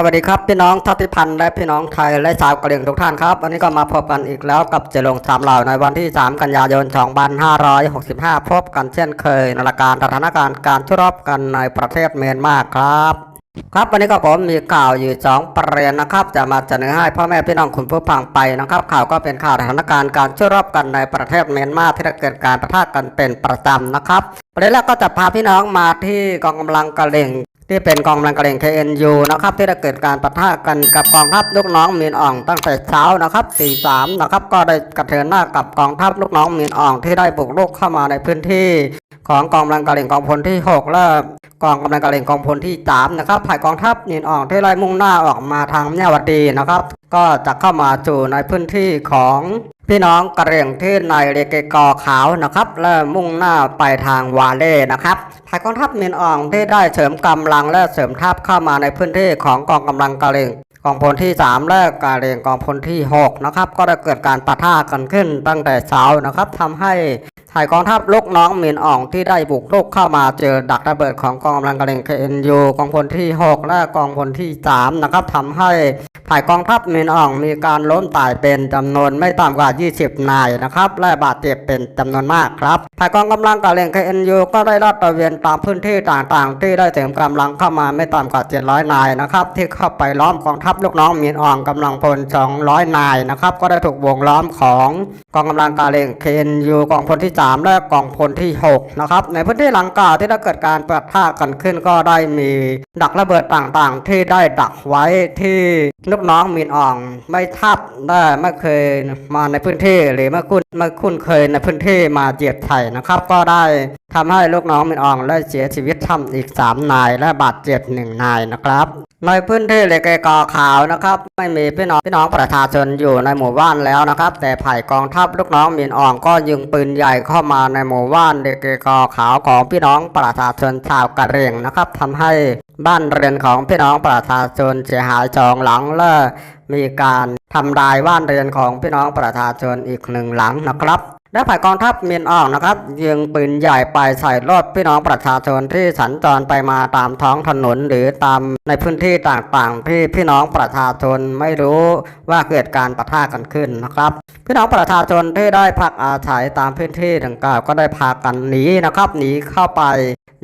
สวัสดีครับพี่น้องทัติพันธ์และพี่น้องไทยและชาวกะเหรี่ยงทุกท่านครับวันนี้ก็มาพบกันอีกแล้วกับเจลงสามเหล่าในวันที่ 3 กันยายน 2565 พบกันเช่นเคยในรายการสถานการณ์การชุรบกันในประเทศเมียนมาครับครับวันนี้ก็ผมมีข่าวอยู่สองประเด็นนะครับ จะมาเสนอให้พ่อแม่พี่น้องคุณผู้ฟังไปนะครับ ข่าวก็เป็นข่าวสถานการณ์การชุรบกันในประเทศเมียนมาที่เกิดการประทะกันเป็นประจำนะครับประเด็นแรกก็จะพาพี่น้องมาที่กองกำลังกะเหรี่ยง ที่เป็นกองกำลังกระเหรี่ยง KNU นะครับที่ได้เกิดการปะทะกันกับกองทัพลูกน้องมีนอ่องตั้งแต่เช้านะครับตีสามนะครับก็ได้กระเทือนหน้ากับกองทัพลูกน้องมีนอ่องที่ได้บุกรุกเข้ามาในพื้นที่ ของกองกำลังกระเหรี่ยงกองพลที่ 6 และกองกำลังกระเหรี่ยงกองพลที่ 3 นะครับฝ่ายกองทัพมียนอ่องที่ไล่มุ่งหน้าออกมาทางแนวดีนะครับ ก็จะเข้ามาจู่ในพื้นที่ของพี่น้องกระเหรี่ยงที่ในเรเกกอขาวนะครับและมุ่งหน้าไปทางวาเล่นะครับฝ่ายกองทัพเมียนอ่องที่ได้เสริมกำลังและเสริมทัพเข้ามาในพื้นที่ของกองกำลังกระเหรี่ยงกองพลที่ 3 และกระเหรี่ยงกองพลที่ 6 นะครับ ก็ได้เกิดการปะทะกันขึ้นตั้งแต่เช้านะครับทำให้ ฝ่ายกองทัพลูกน้องเมียนอ่องที่ได้บุกรุกเข้ามาเจอดักระเบิดของกองกำลังกระเหรี่ยง KNU กองพลที่ 6 และกองพลที่ 3 นะครับทำให้ฝ่ายกองทัพเมียนอ่องมีการล้มตายเป็นจำนวนไม่ต่ำกว่า 20 นายนะครับและบาดเจ็บเป็นจำนวนมากครับฝ่ายกองกำลังกะเหรี่ยง KNU ก็ได้ลาดตระเวนตามพื้นที่ต่างๆ ที่ได้เสริมกำลังเข้ามาไม่ต่ำกว่า 700 นายนะครับที่เข้าไปล้อมกองทัพลูกน้องเมียนอ่องกำลังพล 200 นายนะครับก็ได้ถูกวงล้อมของกองกำลังกะเหรี่ยง KNU กองพลที่3 และกองพลที่ 6 นะครับ ในพื้นที่หลังกล่าวที่ได้เกิดการปะทะกันขึ้นก็ได้มีดักระเบิดต่างๆ ที่ได้ดักไว้ที่ลูกน้องมีนอ่อง ไม่ทับได้ไม่เคยมาในพื้นที่หรือไม่คุ้นไม่คุ้นเคยในพื้นที่มาเหยียบไถ่นะครับ ก็ได้ทำให้ลูกน้องมีนอ่องได้เสียชีวิตทำอีก 3 นาย และบาดเจ็บหนึ่งนายนะครับในพื้นที่เลกกอขาวนะครับ ไม่มีพี่น้องพี่น้องประชาชนอยู่ในหมู่บ้านแล้วนะครับ แต่ฝ่ายกองทัพลูกน้องมีนอ่องก็ยิงปืนใหญ่เข้ามาในหมู่บ้านเด็กกอขาวของพี่น้องประชาชนชาวกะเหรี่ยงนะครับทำให้บ้านเรือนของพี่น้องประชาชนเสียหายจองหลังและมีการทำลายบ้านเรือนของพี่น้องประชาชนอีกหนึ่งหลังนะครับ และฝ่ายกองทัพเมียนอองนะครับยิงปืนใหญ่ไปใส่รถพี่น้องประชาชนที่สัญจรไปมาตามท้องถนนหรือตามในพื้นที่ต่างๆที่พี่น้องประชาชนไม่รู้ว่าเกิดการปะทะกันขึ้นนะครับ พี่น้องประชาชนที่ได้พักอาศัยตามพื้นที่ดังกล่าวก็ได้พากันหนีนะครับหนีเข้าไป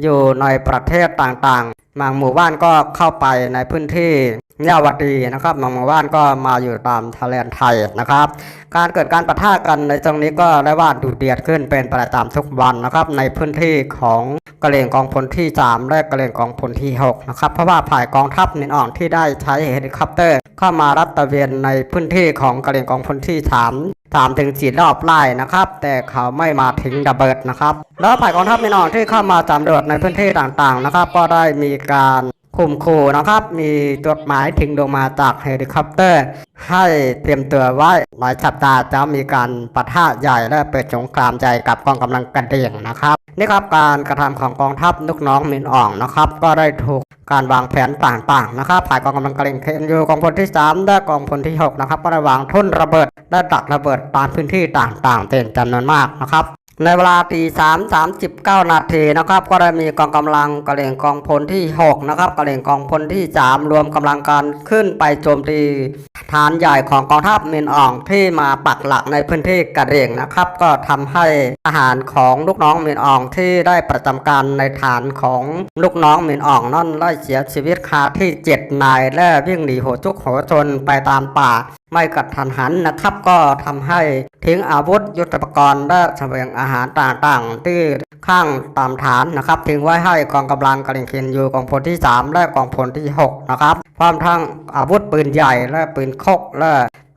อยู่ในประเทศต่างๆบางหมู่บ้านก็เข้าไปในพื้นที่ เยาวดีนะครับบางหมู่บ้านก็มาอยู่ตามทะเลนไทยนะครับ การเกิดการปะทะกันในตรงนี้ก็ได้ว่าดูเดือดขึ้นเป็นประจำทุกวันนะครับ ในพื้นที่ของกระเหรี่ยงกองพลที่ 3 และกระเหรี่ยงกองพลที่ 6 นะครับ เพราะว่าฝ่ายกองทัพนินอ่อนที่ได้ใช้เฮลิคอปเตอร์เข้ามารับตะเวนในพื้นที่ของกระเหรี่ยงกองพลที่ 3 3ถึง4รอบไล่นะครับ แต่เขาไม่มาทิ้งระเบิดนะครับ แล้วฝ่ายกองทัพนินอ่อนที่เข้ามาสำรวจในพื้นที่ต่างๆนะครับ ก็ได้มีการ ข่มขู่นะครับ มีจดหมายถึงลงมาจากเฮลิคอปเตอร์ ให้เตรียมตัวไว้หลายสัปดาห์จะมีการปะทะใหญ่และเปิดสงครามใหญ่กับกองกำลังกระเหรี่ยงนะครับนี่ครับการกระทำของกองทัพลูกน้องมินอ่องนะครับ ก็ได้ถูกการวางแผนต่างๆนะครับฝ่ายกองกำลังกระเหรี่ยงเคนยูกองพลที่ 3 และกองพลที่ 6 นะครับ ก็ได้วางทุ่นระเบิดและดักระเบิดตามพื้นที่ต่างๆเป็นจำนวนมากนะครับ ในเวลาตีสามสามสิบเก้านาทีนะครับ ก็ได้มีกองกำลังกระเหรี่ยงกองพลที่6นะครับกระเหรี่ยงกองพลที่3รวมกำลังการขึ้นไปโจมตีฐานใหญ่ของกองทัพมินอ่องที่มาปักหลักในพื้นที่กระเหรี่ยงนะครับ ก็ทำให้ทหารของลูกน้องมินอ่องที่ได้ประจำการในฐานของลูกน้องมินอ่องนั่นได้เสียชีวิตคาที่7นายและวิ่งหนีโหจุกโหชนไปตามป่า ไม่กัดทันหันนะครับ ก็ทำให้ทิ้งอาวุธยุทโธปกรณ์และเสบียงอาหารต่างๆ ที่ข้างตามฐานนะครับ ทิ้งไว้ให้กองกำลังกระเร่งเคนอยู่กองพลที่ 3 และกองพลที่ 6 นะครับพร้อมทั้งอาวุธปืนใหญ่และปืนคกและ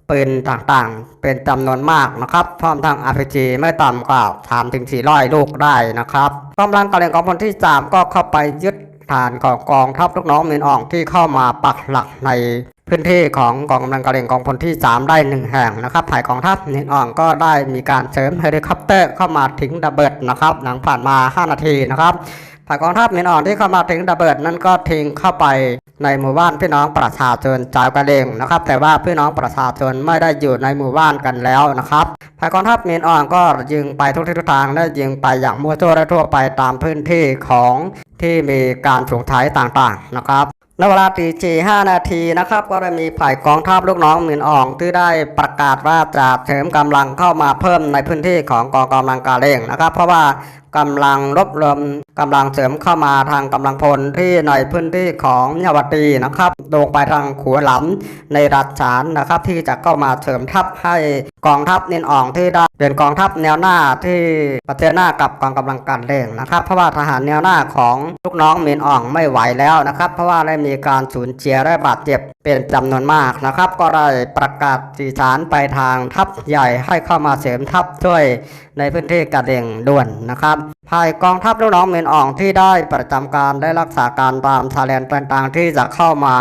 ปืนต่างๆ เป็นจำนวนมากนะครับ พร้อมทั้ง RPG ไม่ต่ำกว่า3ถึง400 ลูกได้นะครับกำลังกระเร่งกองพลที่ 3 ก็เข้าไปยึดฐานของกองทัพลูกน้องมินอ่องที่เข้ามาปักหลักใน พื้นที่ของกองกำลังกระเหรี่ยงกองพลที่ 3 ได้หนึ่งแห่งนะครับฝ่ายกองทัพนินอ่องก็ได้มีการเสริมเฮลิคอปเตอร์เข้ามาทิ้งระเบิดนะครับ หลังผ่านมา 5 นาทีนะครับฝ่ายกองทัพนินอ่องที่เข้ามาทิ้งระเบิดนั้นก็ทิ้งเข้าไปในหมู่บ้านพี่น้องประชาชนชาวกระเหรี่ยงนะครับ แต่ว่าพี่น้องประชาชนไม่ได้อยู่ในหมู่บ้านกันแล้วนะครับฝ่ายกองทัพนินอ่องก็ยิงไปทุกทิศทุกทางและยิงไปอย่างมั่วซั่วและทั่วไปตามพื้นที่ของที่มีการสงสัยต่างๆนะครับ ในเวลาตีจีห้านาทีนะครับ ก็ได้มีฝ่ายกองทัพลูกน้องหมื่นอ่อง ที่ได้ประกาศว่าจะเสริมกำลังเข้ามาเพิ่มในพื้นที่ของกองกำลังกาเร่งนะครับ เพราะว่ากำลังรบรวมกำลังเสริมเข้ามาทางกำลังพลที่ในพื้นที่ของยาวตีนะครับลงไปทางขัวหลำในรัฐฉานนะครับ ที่จะเข้ามาเสริมทัพให้กองทัพนินอ่องที่ได้เป็นกองทัพแนวหน้าที่ประเทศหน้ากับกองกำลังการเร่งนะครับ เพราะว่าทหารแนวหน้าของลูกน้องเมนอ่องไม่ไหวแล้วนะครับ เพราะว่าได้มีการสูญเสียและบาดเจ็บเป็นจำนวนมากนะครับ ก็ได้ประกาศสื่อสารไปทางทัพใหญ่ให้เข้ามาเสริมทัพช่วยในพื้นที่กระเด่งด่วนนะครับภายกองทัพลูกน้องเมนอ่องที่ได้ประจำการได้รักษาการตามชายแดนต่างๆที่จะเข้ามา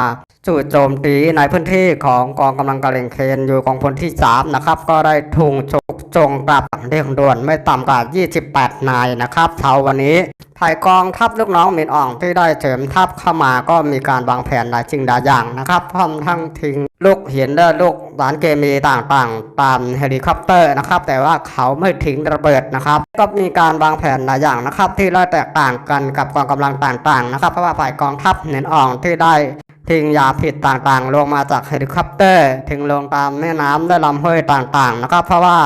จู่โจมตีในพื้นที่ของกองกำลังกะเหรี่ยงเคนอยู่กองพลที่ 3 นะครับ ก็ได้ทุ่งฉกจงกลับเร่งด่วนไม่ต่ำกว่า 28 นายนะครับเช้าวันนี้ ภายกองทัพลูกน้องหมินอ่องที่ได้เสริมทัพเข้ามาก็มีการวางแผนหลายสิ่งหลายอย่างนะครับพร้อมทั้งทิ้งลูกหินและลูกสารเคมีต่างๆ ตามเฮลิคอปเตอร์นะครับ แต่ว่าเขาไม่ทิ้งระเบิดนะครับ ก็มีการวางแผนหลายอย่างนะครับ ที่ได้แตกต่างกันกับกองกำลังต่างๆนะครับ เพราะว่าฝ่ายกองทัพหมินอ่องที่ได้ ทิ้งยาผิดต่างๆ ลงมาจากเฮลิคอปเตอร์ถึงลงตามแม่น้ำและลำห้วยต่างๆนะครับเพราะว่า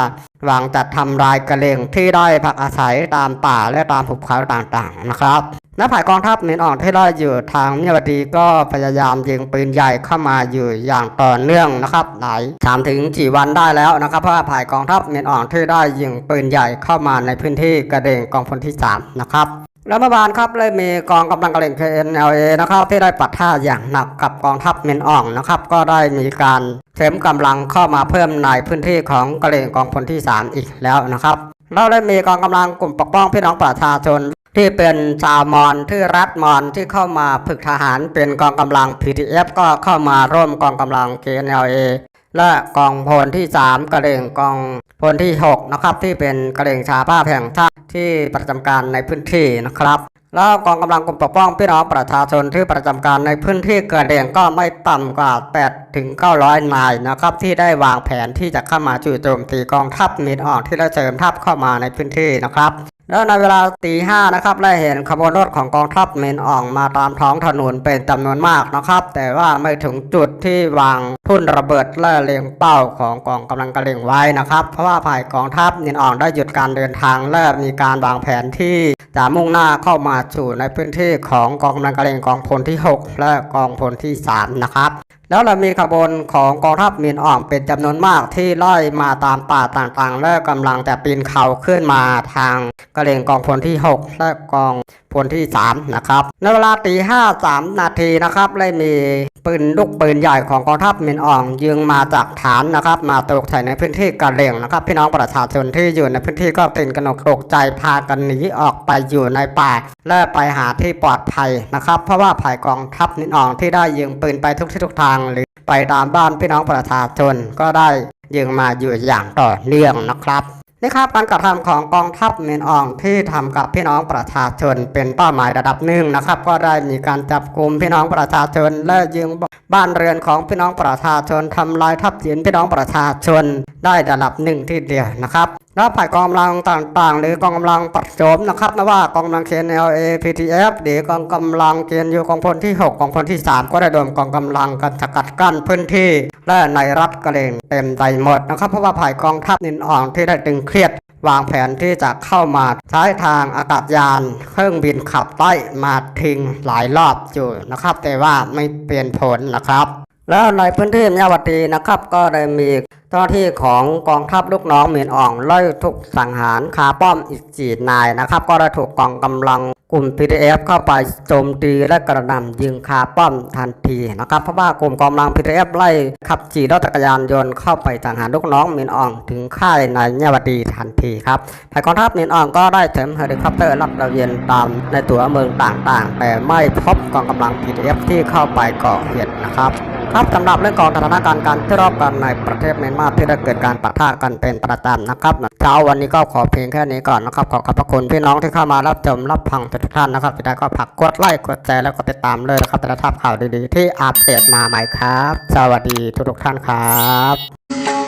หวังจะทำลายกระเลงที่ได้พักอาศัยตามป่าและตามภูเขาต่างๆนะครับและฝ่ายกองทัพมินอ่องที่ได้อยู่ทางเมียวดีก็พยายามยิงปืนใหญ่เข้ามาอยู่อย่างต่อเนื่องนะครับหลายสามถึงสี่วันได้แล้วนะครับเพราะว่าฝ่ายกองทัพมินอ่องที่ได้ยิงปืนใหญ่เข้ามาในพื้นที่กระเดงกองพลที่สามนะครับ แล้วเมื่อวานครับเลยมีกองกำลังกระเหรี่ง KNLA นะครับที่ได้ปัดท่าอย่างหนักกับกองทัพเมนอ่องนะครับก็ได้มีการเสริมกำลังเข้ามาเพิ่มในพื้นที่ของกระเหรี่ยงกองพลที่ 3 อีกแล้วนะครับเราได้มีกองกำลังกลุ่มปกป้องพี่น้องประชาชน ที่เป็นชาวมอญที่รัฐมอญที่เข้ามาฝึกทหารเป็นกองกำลัง PTF ก็เข้ามาร่วมกองกำลัง KNLA และกองพลที่ 3 กระเหรี่งกองพลที่ 6 นะครับ ที่เป็นกระเหรี่งชาป้าแห่งชาติที่ประจำการในพื้นที่นะครับแล้วกองกำลังกลุ่มปกป้องพี่น้องประชาชนที่ประจำการในพื้นที่เกิดเหตุก็ไม่ต่ำกว่า8ถึง900นายนะครับ ที่ได้วางแผนที่จะเข้ามาจู่โจมตีกองทัพมิดออกที่ได้เสริมทัพเข้ามาในพื้นที่นะครับ แล้วในเวลาตีห้านะครับได้เห็นขบวนรถของกองทัพเมนอ่องมาตามท้องถนนเป็นจำนวนมากนะครับ แต่ว่าไม่ถึงจุดที่วางทุ่นระเบิดและเลียงเป้าของกองกำลังกระเลงไว้นะครับ เพราะว่าฝ่ายกองทัพเมนอ่องได้หยุดการเดินทางและมีการวางแผนที่จะมุ่งหน้าเข้ามาสู่ในพื้นที่ของกองกำลังกระเลงกองพลที่ 6 และกองพลที่ 3 นะครับ แล้วเรามีขบวนของกองทัพมีนอ่องเป็นจำนวนมากที่ไล่มาตามป่าต่างๆ และกำลังแต่ปีนเขาขึ้นมาทางกระเหรี่ยงกองพลที่ 6 และกองพลที่ 3 นะครับในเวลาตีห้าสามนาทีนะครับได้มีปืนลูกปืนใหญ่ของกองทัพมินอ่องยิงมาจากฐานนะครับ มาตกใส่ในพื้นที่กระเหรี่ยงนะครับพี่น้องประชาชนที่อยู่ในพื้นที่ก็ตื่นกระหนกตกใจพากันหนีออกไปอยู่ในป่า และไปหาที่ปลอดภัยนะครับ เพราะว่าภายกองทัพมินอ่องที่ได้ยิงปืนไปทุกที่ทุกทางหรือไปตามบ้านพี่น้องประชาชนก็ได้ยิงมาอยู่อย่างต่อเนื่องนะครับนี่ครับการกระทำของกองทัพเมียนอองที่ทำกับพี่น้องประชาชนเป็นเป้าหมายระดับหนึ่งนะครับ ก็ได้มีการจับกลุ่มพี่น้องประชาชน และยิงบ้านเรือนของพี่น้องประชาชนทำลายทัพสินพี่น้องประชาชนได้ระดับหนึ่งที่เดียวนะครับ แล้วฝ่ายกองกำลังต่างๆ หรือกองกำลังปัดโจมนะครับไม่ว่ากองกำลัง KNLA PTF หรือกองกำลังเกณฑ์ยูกองพลที่ 6 กองพลที่ 3 ก็ได้รวมกองกำลังกันสกัดกั้นพื้นที่ และในรัฐกระเหรงเต็มใจหมดนะครับเพราะว่าฝ่ายกองทัพนินอ่องที่ได้ตึงเครียดวางแผนที่จะเข้ามาใช้ทางอากาศยาน เครื่องบินขับไล่มาทิ้งหลายรอบอยู่นะครับ แต่ว่าไม่เปลี่ยนผลนะครับ แล้วในพื้นที่ยาวตีนะครับก็ได้มี เจ้าหน้าที่ของกองทัพลูกน้องเมียนอ่องไล่ทุกสังหารคาป้อมอีกจีนายนะครับ ก็ได้ถูกกองกำลังกลุ่ม PDF เข้าไปโจมตีและกระหน่ำยิงคาป้อมทันทีนะครับเพราะว่ากลุ่มกองกำลัง PDF ไล่ขับจีรถจักรยานยนต์เข้าไปสังหารลูกน้องเมียนอ่องถึงค่ายในยาวดีทันทีครับฝ่ายกองทัพเมียนอ่องก็ได้เสริมเฮลิคอปเตอร์ลับระเวียนตามในตัวเมืองต่างๆ แต่ไม่พบกองกำลัง PDF ที่เข้าไปก่อเหตุนะครับ ครับสำหรับเรื่องของสถานการณ์การที่รอบกันในประเทศเมียนมาที่ได้เกิดการปะทะกันเป็นประจำนะครับเช้าวันนี้ก็ขอเพียงแค่นี้ก่อนนะครับ ขอขอบพระคุณพี่น้องที่เข้ามารับชมรับฟังทุกท่านนะครับที่ได้ก็ผักกดไลค์กดแชร์แล้วก็ติดตามเลยนะครับจะได้ทับข่าวดีๆ ที่อัปเดตมาใหม่ครับ สวัสดีทุกท่านครับ